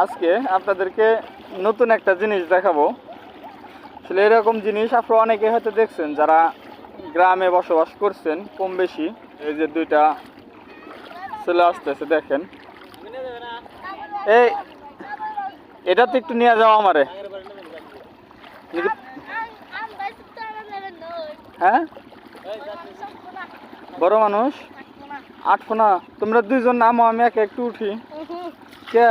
আজকে আপনাদেরকে নতুন একটা জিনিস দেখাবো। আসলে এরকম জিনিস আপনারা অনেকে হয়তো দেখছেন, যারা গ্রামে বসবাস করছেন কম বেশি। এই যে দুইটা চলে আসতেছে, দেখেন। এই, এটা তো একটু নিয়ে যাও আমারে। হ্যাঁ? বড় মানুষ? আটফোনা তোমরা দুইজন নামো, আমি একে একটু উঠি। কে?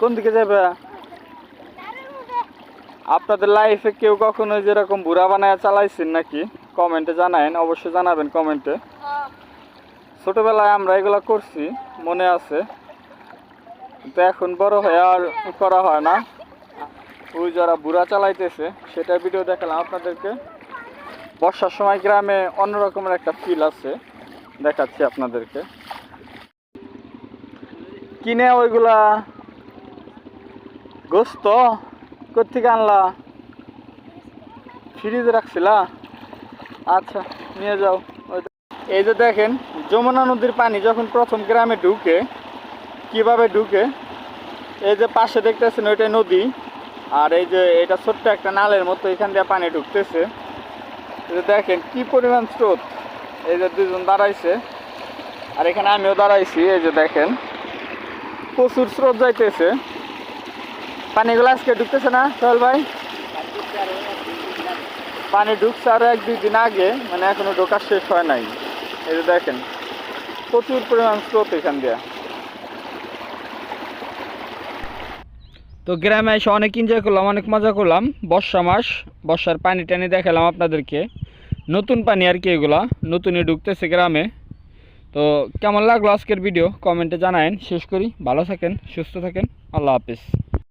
কোন দিকে যাবে? আপনাদের লাইফে কেউ কখনো যেরকম বুড়া বানায় চালাইছেন নাকি কমেন্টে জানায়েন অবশ্যই জানাবেন কমেন্টে ছোটবেলায় আমরা এগুলো করছি মনে আছে। কিন্তু এখন বড় হয়ে আর করা হয় না। ওই যারা বুড়া চালাইতেছে সেটা ভিডিও দেখালাম আপনাদেরকে। বর্ষার সময় গ্রামে অন্যরকমের একটা ফিল আছে দেখাচ্ছি আপনাদেরকে। কিনে ওইগুলা গোস্ত কোথেকে আনলা? ফ্রিজে রাখছিলা? আচ্ছা নিয়ে যাও। এই যে দেখেন, যমুনা নদীর পানি যখন প্রথম গ্রামে ঢুকে, কীভাবে ঢুকে? এই যে পাশে দেখতেছেন ওইটা নদী। আর এই যে এটা ছোট্ট একটা নালের মতো এখান দিয়ে পানি ঢুকতেছে। এই যে দেখেন, কি পরিমাণ স্রোত। এই যে দুজন দাঁড়াইছে। আর এখানে আমিও দাঁড়াইছি, এই যে দেখেন। প্রচুর স্রোত যাইতেছে। পানিগুলো আজকে ঢুকতেছে না, সোহেল ভাই? পানি ঢুকছে আরও এক দুই দিন আগে মানে এখনও ঢোকা শেষ হয় নাই। এই দেখেন, প্রচুর পরিমাণ স্রোত এখান দিয়ে। তো গ্রামে এসে অনেক এনজয় করলাম, অনেক মজা করলাম। বর্ষা মাস, বর্ষার পানি টানি দেখালাম আপনাদেরকে। নতুন পানি আর কি এগুলা, নতুনই ঢুকতেছে গ্রামে। তো কেমন লাগল আজকের ভিডিও কমেন্টে জানায়েন। শেষ করি। ভালো থাকেন, সুস্থ থাকেন। আল্লাহ হাফিজ।